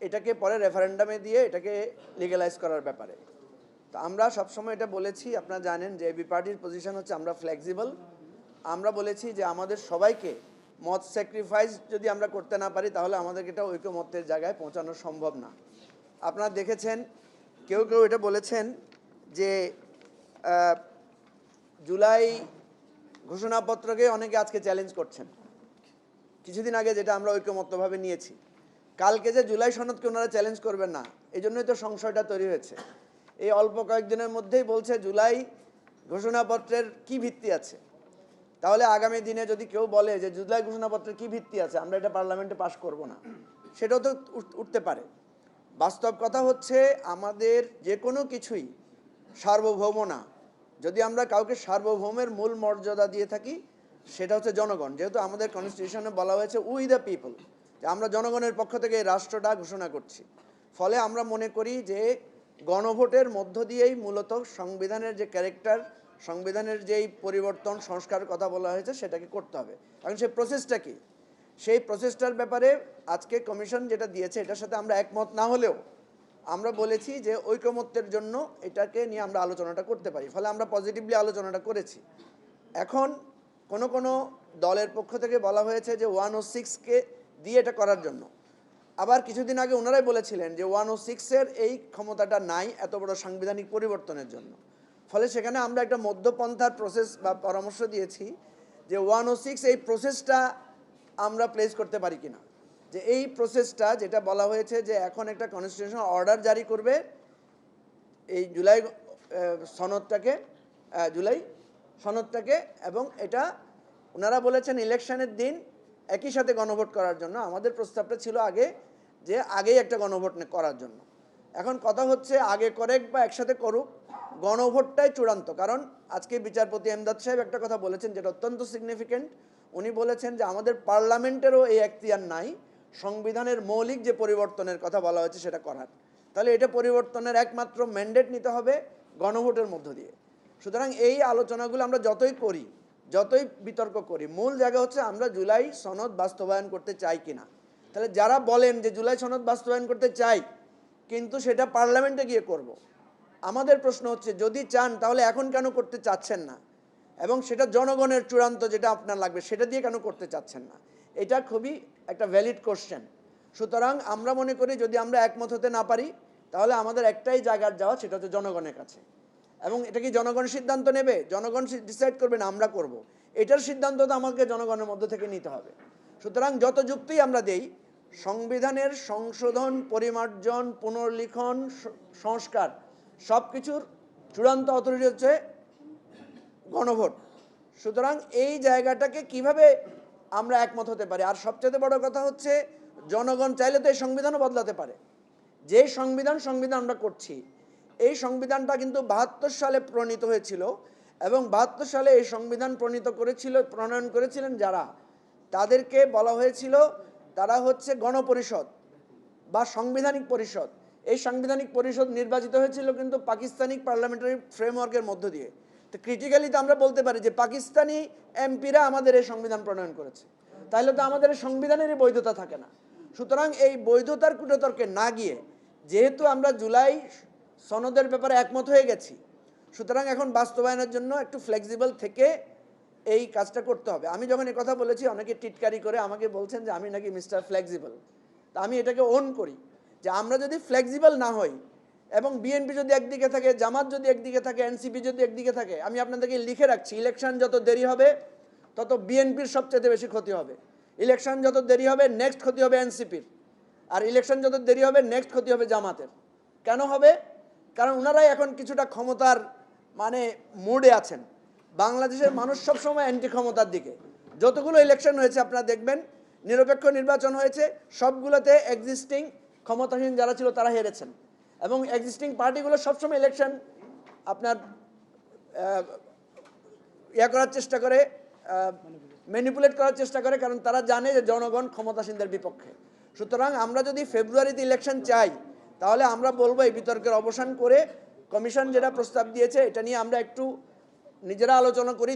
এটাকে পরে রেফারেন্ডামে দিয়ে এটাকে লিগালাইজ করার ব্যাপারে। তো আমরা সবসময় এটা বলেছি, আপনারা জানেন যে এবি পার্টির পজিশন হচ্ছে আমরা ফ্লেক্সিবল আমরা বলেছি যে আমাদের সবাইকে মত স্যাক্রিফাইস যদি আমরা করতে না পারি, তাহলে আমাদেরকে এটা ঐকমত্যের জায়গায় পৌঁছানো সম্ভব না। আপনারা দেখেছেন, কেউ কেউ এটা বলেছেন যে জুলাই ঘোষণাপত্রকে অনেকে আজকে চ্যালেঞ্জ করছেন। কিছুদিন আগে যেটা আমরা ঐকমত্যভাবে নিয়েছি। কালকে যে জুলাই সনদকে ওনারা চ্যালেঞ্জ করবেন না এই জন্যই তো সংশয়টা তৈরি হয়েছে। এই অল্প কয়েকদিনের মধ্যেই বলছে জুলাই ঘোষণাপত্রের কি ভিত্তি আছে? তাহলে আগামী দিনে যদি কেউ বলে যে জুলাই ঘোষণাপত্রের কি ভিত্তি আছে, আমরা এটা পার্লামেন্টে পাশ করব না। সেটাও তো উঠ- উঠতে পারে। বাস্তব কথা হচ্ছে আমাদের যে কোনো কিছুই সার্বভৌম না। যদি আমরা কাউকে সার্বভৌমের মূল মর্যাদা দিয়ে থাকি, সেটা হচ্ছে জনগণ। যেহেতু আমাদের কনস্টিটিউশনে বলা হয়েছে উই দ্য পিপল আমরা জনগণের পক্ষ থেকে রাষ্ট্রটা ঘোষণা করছি। ফলে আমরা মনে করি যে গণভোটের মধ্য দিয়েই মূলত সংবিধানের যে ক্যারেক্টার, সংবিধানের যেই পরিবর্তন সংস্কারের কথা বলা হয়েছে, সেটাকে করতে হবে। এখন সেই প্রসেসটা কি? সেই প্রসেসটার ব্যাপারে আজকে কমিশন যেটা দিয়েছে, এটার সাথে আমরা একমত না হলেও আমরা বলেছি যে ঐকমত্যের জন্য এটাকে নিয়ে আমরা আলোচনাটা করতে পারি। ফলে আমরা পজিটিভলি আলোচনাটা করেছি। এখন কোনো কোনো দলের পক্ষ থেকে বলা হয়েছে যে ওয়ান ও সিক্সকে দিয়ে এটা করার জন্য। আবার কিছুদিন আগে ওনারাই বলেছিলেন যে ওয়ান ও সিক্সের এই ক্ষমতাটা নাই এত বড় সাংবিধানিক পরিবর্তনের জন্য। ফলে সেখানে আমরা একটা মধ্যপন্থার প্রসেস বা পরামর্শ দিয়েছি যে ওয়ান ও সিক্স এই প্রসেসটা আমরা প্লেস করতে পারি কিনা। যে এই প্রসেসটা যেটা বলা হয়েছে যে এখন একটা কনস্টিটিউশন অর্ডার জারি করবে এই জুলাই সনদটাকে জুলাই সনদটাকে এবং এটা ওনারা বলেছেন ইলেকশনের দিন একই সাথে গণভোট করার জন্য আমাদের প্রস্তাবটা ছিল আগে যে আগেই একটা গণভোট করার জন্য। এখন কথা হচ্ছে আগে করেক বা একসাথে করুক, গণভোটটাই চূড়ান্ত। কারণ আজকে বিচারপতি এমদাদ সাহেব একটা কথা বলেছেন যেটা অত্যন্ত সিগনিফিকেন্ট উনি বলেছেন যে আমাদের পার্লামেন্টেরও এই এখতিয়ার নাই, সংবিধানের মৌলিক যে পরিবর্তনের কথা বলা হয়েছে সেটা করার। তাহলে এটা পরিবর্তনের একমাত্র ম্যান্ডেট নিতে হবে গণভোটের মধ্য দিয়ে। সুতরাং এই আলোচনাগুলো আমরা যতই করি যতই বিতর্ক করি, মূল জায়গা হচ্ছে আমরা জুলাই সনদ বাস্তবায়ন করতে চাই কিনা। তাহলে যারা বলেন যে জুলাই সনদ বাস্তবায়ন করতে চাই, কিন্তু সেটা পার্লামেন্টে গিয়ে করব। আমাদের প্রশ্ন হচ্ছে, যদি চান, তাহলে এখন কেন করতে চাচ্ছেন না? এবং সেটা জনগণের চূড়ান্ত যেটা আপনার লাগবে, সেটা দিয়ে কেন করতে চাচ্ছেন না? এটা খুবই একটা ভ্যালিড কোশ্চেন সুতরাং আমরা মনে করি, যদি আমরা একমত হতে না পারি, তাহলে আমাদের একটাই জায়গার যাওয়া, সেটা হচ্ছে জনগণের কাছে। এবং এটা কি জনগণ সিদ্ধান্ত নেবে? জনগণ ডিসাইড করবে না, আমরা করব। এটার সিদ্ধান্ত তো আমাকে জনগণের মধ্য থেকে নিতে হবে। সুতরাং যত যুক্তি আমরা দেই, সংবিধানের সংশোধন, পরিমার্জন, পুনর্লিখন সংস্কার সব কিছুর চূড়ান্ত অথরিটি হচ্ছে গণভোট। সুতরাং এই জায়গাটাকে কীভাবে আমরা একমত হতে পারি? আর সবচেয়ে বড় কথা হচ্ছে, জনগণ চাইলে তো এই সংবিধানও বদলাতে পারে। যে সংবিধান সংবিধান আমরা করছি এই সংবিধানটা কিন্তু বাহাত্তর সালে প্রণীত হয়েছিল এবং বাহাত্তর সালে এই সংবিধান প্রণীত করেছিল, প্রণয়ন করেছিলেন যারা? তাদেরকে বলা হয়েছিল তারা হচ্ছে গণপরিষদ বা সাংবিধানিক পরিষদ। এই সাংবিধানিক পরিষদ নির্বাচিত হয়েছিল কিন্তু পাকিস্তানি পার্লামেন্টারি ফ্রেমওয়ার্কের মধ্য দিয়ে। তো ক্রিটিক্যালি তো আমরা বলতে পারি যে পাকিস্তানি এমপিরা আমাদের এই সংবিধান প্রণয়ন করেছে। তাহলে তো আমাদের সংবিধানেরই বৈধতা থাকে না। সুতরাং এই বৈধতার কুটতর্কে না গিয়ে, যেহেতু আমরা জুলাই সনদের ব্যাপারে একমত হয়ে গেছি। সুতরাং এখন বাস্তবায়নের জন্য একটু ফ্লেক্সিবল থেকে এই কাজটা করতে হবে। আমি যখন এই কথা বলেছি, অনেকে টিটকারি করে আমাকে বলছেন যে, আমি নাকি মিস্টার ফ্লেক্সিবল তা আমি এটাকে ওন করি যে, আমরা যদি ফ্লেক্সিবল না হই এবং বিএনপি যদি একদিকে থাকে, জামাত যদি একদিকে থাকে এনসিপি যদি একদিকে থাকে, আমি আপনাদেরকে লিখে রাখছি ইলেকশন যত দেরি হবে, তত বিএনপির সবচেয়ে বেশি ক্ষতি হবে। ইলেকশন যত দেরি হবে নেক্সট ক্ষতি হবে এনসিপির আর ইলেকশন যত দেরি হবে নেক্সট ক্ষতি হবে জামাতের। কেন হবে? কারণ ওনারাই এখন কিছুটা ক্ষমতার মানে মুডে আছেন। বাংলাদেশের মানুষ সবসময় অ্যান্টি ক্ষমতার দিকে। যতগুলো ইলেকশন হয়েছে, আপনারা দেখবেন, নিরপেক্ষ নির্বাচন হয়েছে, সবগুলোতে এক্সিস্টিং ক্ষমতাসীন যারা ছিল, তারা হেরেছেন। এবং এক্সিস্টিং পার্টিগুলো সবসময় ইলেকশন আপনার ইয়া করার চেষ্টা করে ম্যানিপুলেট করার চেষ্টা করে, কারণ তারা জানে যে জনগণ ক্ষমতাসীনদের বিপক্ষে। সুতরাং আমরা যদি ফেব্রুয়ারিতে ইলেকশন চাই তাহলে আমরা বলব এই বিতর্কের অবসান করে কমিশন যেটা প্রস্তাব দিয়েছে, এটা নিয়ে আমরা একটু নিজেরা আলোচনা করি।